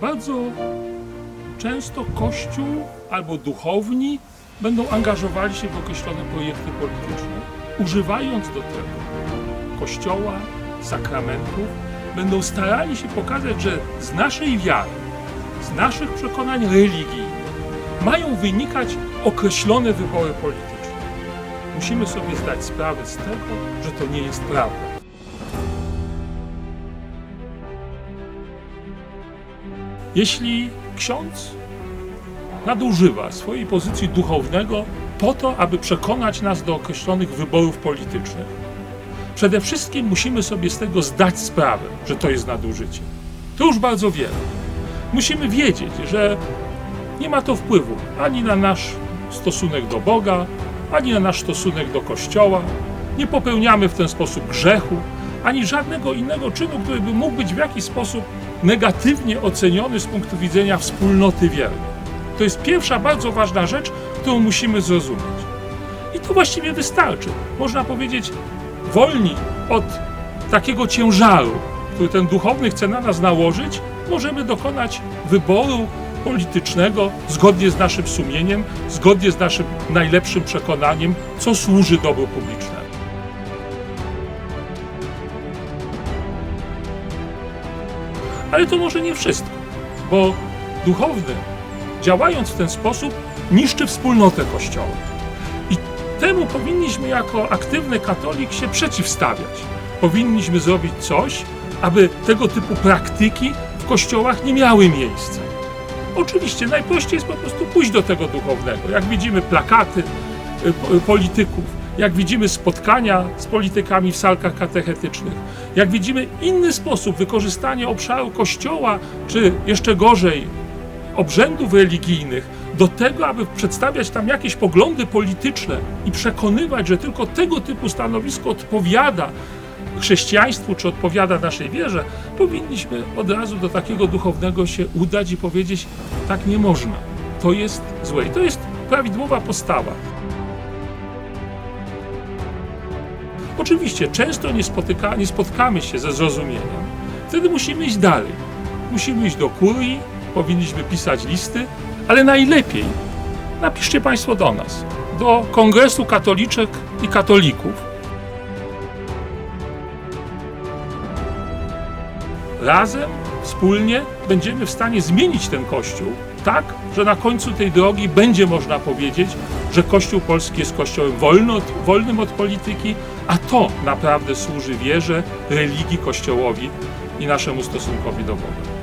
bardzo często Kościół albo duchowni będą angażowali się w określone projekty polityczne, używając do tego Kościoła, sakramentów, będą starali się pokazać, że z naszej wiary, z naszych przekonań religijnych mają wynikać określone wybory polityczne. Musimy sobie zdać sprawę z tego, że to nie jest prawda. Jeśli ksiądz nadużywa swojej pozycji duchownego po to, aby przekonać nas do określonych wyborów politycznych, przede wszystkim musimy sobie z tego zdać sprawę, że to jest nadużycie. To już bardzo wiele. Musimy wiedzieć, że nie ma to wpływu ani na nasz stosunek do Boga, ani na nasz stosunek do Kościoła. Nie popełniamy w ten sposób grzechu, ani żadnego innego czynu, który by mógł być w jakiś sposób negatywnie oceniony z punktu widzenia wspólnoty wiernych. To jest pierwsza bardzo ważna rzecz, którą musimy zrozumieć. I to właściwie wystarczy. Można powiedzieć, wolni od takiego ciężaru, który ten duchowny chce na nas nałożyć, możemy dokonać wyboru politycznego zgodnie z naszym sumieniem, zgodnie z naszym najlepszym przekonaniem, co służy dobru publicznemu. Ale to może nie wszystko, bo duchowny, działając w ten sposób, niszczy wspólnotę Kościoła. I temu powinniśmy jako aktywny katolik się przeciwstawiać. Powinniśmy zrobić coś, aby tego typu praktyki w kościołach nie miały miejsca. Oczywiście najprościej jest po prostu pójść do tego duchownego. Jak widzimy plakaty y, y, polityków, jak widzimy spotkania z politykami w salkach katechetycznych, jak widzimy inny sposób wykorzystania obszaru kościoła, czy jeszcze gorzej, obrzędów religijnych, do tego, aby przedstawiać tam jakieś poglądy polityczne i przekonywać, że tylko tego typu stanowisko odpowiada chrześcijaństwu, czy odpowiada naszej wierze, powinniśmy od razu do takiego duchownego się udać i powiedzieć: tak nie można. To jest złe. I to jest prawidłowa postawa. Oczywiście często nie, spotyka, nie spotkamy się ze zrozumieniem. Wtedy musimy iść dalej. Musimy iść do kurii, powinniśmy pisać listy, ale najlepiej napiszcie Państwo do nas, do Kongresu Katoliczek i Katolików. Razem, wspólnie będziemy w stanie zmienić ten Kościół tak, że na końcu tej drogi będzie można powiedzieć, że Kościół polski jest Kościołem wolny od, wolnym od polityki, a to naprawdę służy wierze, religii, Kościołowi i naszemu stosunkowi do Boga.